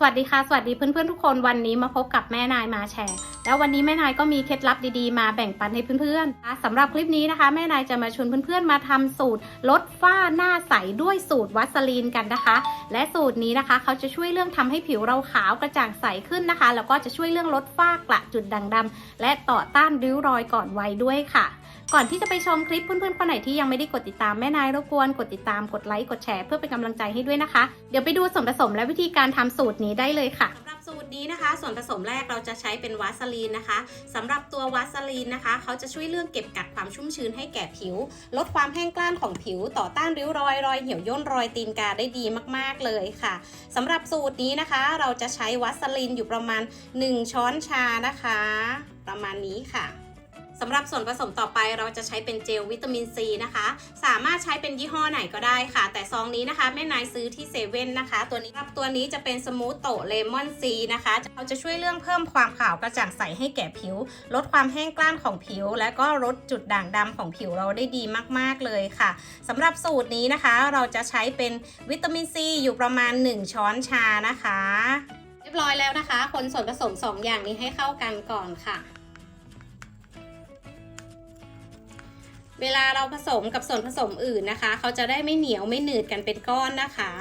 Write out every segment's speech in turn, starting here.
สวัสดีค่ะ สวัสดีเพื่อนๆทุกคนวันนี้มาพบกับแม่นายมาแชร์ แล้ววันนี้แม่นายก็มีเคล็ดลับดีๆ มาแบ่งปันให้เพื่อนๆนะคะสำหรับคลิปนี้นะคะ แม่นายจะมาชวนเพื่อนๆ มาทำสูตรลดฝ้าหน้าใสด้วยสูตรวัสลีนกันนะคะ และสูตรนี้นะคะ เขาจะช่วยเรื่องทำให้ผิวเราขาวกระจ่างใสขึ้นนะคะ แล้วก็จะช่วยเรื่องลดฝ้ากระจุดด่างดำและต่อต้านริ้วรอยก่อนวัยด้วยค่ะ ก่อนที่จะไปชมคลิปเพื่อนๆคนไหนที่ยังไม่ได้กดติดตามแม่นายรบกวนกดติดตามกดไลค์กดแชร์เพื่อเป็นกำลังใจให้ด้วยนะคะ เดี๋ยวไปดูส่วนผสมและวิธีการทำสูตรนี้ได้เลยค่ะ นี้นะคะ ส่วนผสมแรกเราจะใช้เป็นวาสลีนนะคะสำหรับตัววาสลีนนะคะเขาจะช่วยเรื่องเก็บกักความชุ่มชื้นให้แก่ผิว ลดความแห้งกร้านของผิว ต่อต้านริ้วรอยรอยเหี่ยวย่นรอยตีนกาได้ดีมากๆเลยค่ะสำหรับสูตรนี้นะคะ เราจะใช้วาสลีนอยู่ประมาณ 1 ช้อนชานะคะ ประมาณนี้ค่ะ สำหรับส่วนผสมต่อไปเราจะใช้เป็นเจลวิตามินซีนะคะ สามารถใช้เป็นยี่ห้อไหนก็ได้ค่ะ แต่ซองนี้นะคะแม่นายซื้อที่เซเว่นนะคะ ตัวนี้ครับตัวนี้จะเป็นสมูทโตเลมอนซีนะคะเขาจะช่วยเรื่องเพิ่มความขาวกระจ่างใสให้แก่ผิว ลดความแห้งกร้านของผิว และก็ลดจุดด่างดำของผิวเราได้ดีมาก ๆ เลยค่ะสำหรับสูตรนี้นะคะ เราจะใช้เป็นวิตามินซีอยู่ประมาณ 1 ช้อนชานะคะ เรียบร้อยแล้วนะคะ คนส่วนผสม 2 อย่างนี้ให้เข้ากันก่อนค่ะ เวลาเราผสมกับส่วนผสมอื่นนะคะ เขาจะได้ไม่เหนียวไม่หนืดกันเป็นก้อนนะคะ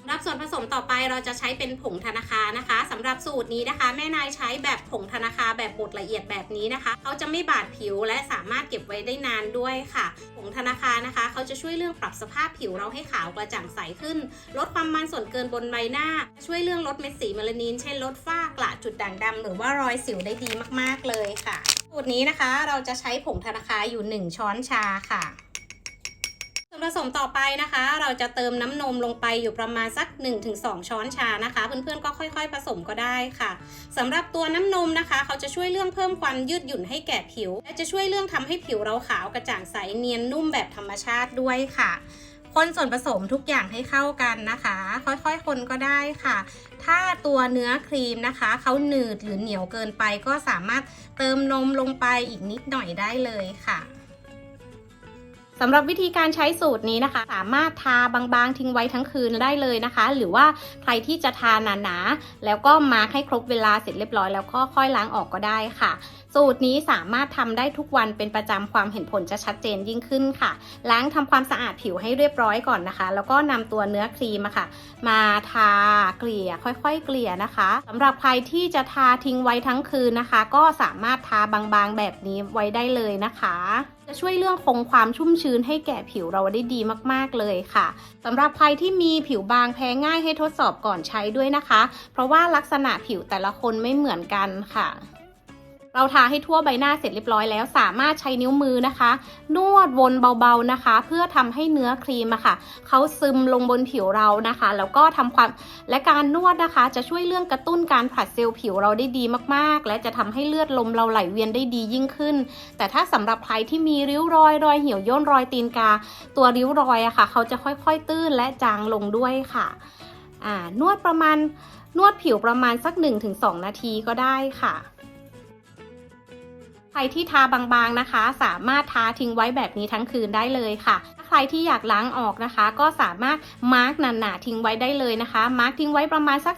สำหรับส่วนผสมต่อไปเราจะใช้เป็นผงธนาคารนะคะสำหรับสูตรนี้นะคะ แม่นายใช้แบบผงธนาคารแบบบดละเอียดแบบนี้นะคะเขาจะไม่บาดผิวและสามารถเก็บไว้ได้นานด้วยค่ะ ผงธนาคารนะคะเขาจะช่วยเรื่องปรับสภาพผิวเราให้ขาวกระจ่างใสขึ้น ลดความมันส่วนเกินบนใบหน้า ช่วยเรื่องลดเม็ดสีเมลานิน เช่นลดฝ้ากระจุดด่างดำหรือว่ารอยสิวได้ดีมากๆเลยค่ะ สูตรนี้นะคะเราจะใช้ผงธนาคาอยู่ 1 ช้อนชาค่ะ ส่วนผสมต่อไปนะคะ เราจะเติมน้ำนมลงไปอยู่ประมาณสัก 1-2 ช้อนชานะคะ เพื่อนๆก็ค่อย ๆ ผสมก็ได้ค่ะสำหรับตัวน้ำนมนะคะ เขาจะช่วยเรื่องเพิ่มความยืดหยุ่นให้แก่ผิว และจะช่วยเรื่องทำให้ผิวเราขาวกระจ่างใสเนียนนุ่มแบบธรรมชาติด้วยค่ะ คนส่วนผสมทุกอย่างให้เข้ากันนะคะ ค่อยๆ คนก็ได้ค่ะ ถ้าตัวเนื้อครีมนะคะ เขาหนืดหรือเหนียวเกินไปก็สามารถเติมนมลงไปอีกนิดหน่อยได้เลยค่ะสำหรับวิธีการใช้สูตรนี้นะคะ สามารถทาบางๆ ทิ้งไว้ทั้งคืนได้เลยนะคะ หรือว่าใครที่จะทาหนาๆแล้วก็มาให้ครบเวลาเสร็จเรียบร้อยแล้วก็ค่อยล้างออกก็ได้ค่ะ สูตรนี้สามารถทำได้ทุกวันเป็นประจำความเห็นผลจะชัดเจนยิ่งขึ้นค่ะ ล้างทำความสะอาดผิวให้เรียบร้อยก่อนนะคะ แล้วก็นำตัวเนื้อครีมอะค่ะ มาทาเกลี่ยค่อยๆ เกลี่ยนะคะสำหรับใครที่จะทาทิ้งไว้ทั้งคืนนะคะ ก็สามารถทาบางๆแบบนี้ไว้ได้เลยนะคะจะช่วยเรื่องคงความชุ่มชื้นให้แก่ผิวเราได้ดีมากๆเลยค่ะสำหรับใครที่มีผิวบางแพ้ง่ายให้ทดสอบก่อนใช้ด้วยนะคะ เพราะว่าลักษณะผิวแต่ละคนไม่เหมือนกันค่ะ เราทาให้ทั่วใบหน้าเสร็จเรียบร้อยแล้วสามารถใช้นิ้วมือนะคะ นวดวนเบาๆนะคะ เพื่อทำให้เนื้อครีมอะค่ะเขาซึมลงบนผิวเรานะคะ แล้วก็ทำความและการนวดนะคะ จะช่วยเรื่องกระตุ้นการผลัดเซลล์ผิวเราได้ดีมากๆ และจะทำให้เลือดลมเราไหลเวียนได้ดียิ่งขึ้น แต่ถ้าสำหรับใครที่มีริ้วรอยรอยเหี่ยวย่นรอยตีนกา ตัวริ้วรอยอะค่ะ เขาจะค่อยๆ ตื้นและจางลงด้วยค่ะนวดประมาณนวดผิวประมาณสัก 1-2 นาทีก็ได้ค่ะ ใครที่ทาบางๆนะคะ สามารถทาทิ้งไว้แบบนี้ทั้งคืนได้เลยค่ะ รที่อยากล้างออกนะคะ ก็สามารถมาร์กหนาๆทิ้งไว้ได้เลยนะคะ มาร์กทิ้งไว้ประมาณสัก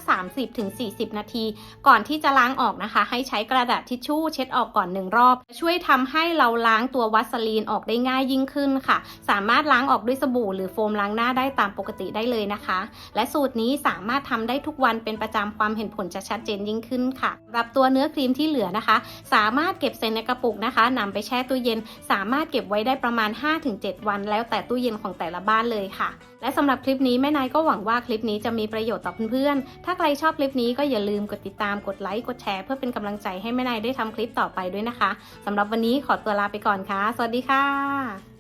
30-40 นาที ก่อนที่จะล้างออกนะคะ ให้ใช้กระดาษทิชชู่เช็ดออกก่อนหนึ่งรอบ ช่วยทำให้เราล้างตัววัสลีนออกได้ง่ายยิ่งขึ้นค่ะ สามารถล้างออกด้วยสบู่หรือโฟมล้างหน้าได้ตามปกติได้เลยนะคะ และสูตรนี้สามารถทำได้ทุกวันเป็นประจำความเห็นผลจะชัดเจนยิ่งขึ้นค่ะสำหรับตัวเนื้อครีมที่เหลือนะคะ สามารถเก็บใส่ในกระปุกนะคะนำไปแช่ตู้เย็น สามารถเก็บไว้ได้ประมาณ 5-7 วันแล้วแต่ตู้เย็นของแต่ละบ้านเลยค่ะ และสำหรับคลิปนี้แม่นายก็หวังว่าคลิปนี้จะมีประโยชน์ต่อเพื่อนๆ ถ้าใครชอบคลิปนี้ก็อย่าลืมกดติดตามกดไลค์กดแชร์เพื่อเป็นกำลังใจให้แม่นายได้ทำคลิปต่อไปด้วยนะคะสำหรับวันนี้ขอตัวลาไปก่อนค่ะ สวัสดีค่ะ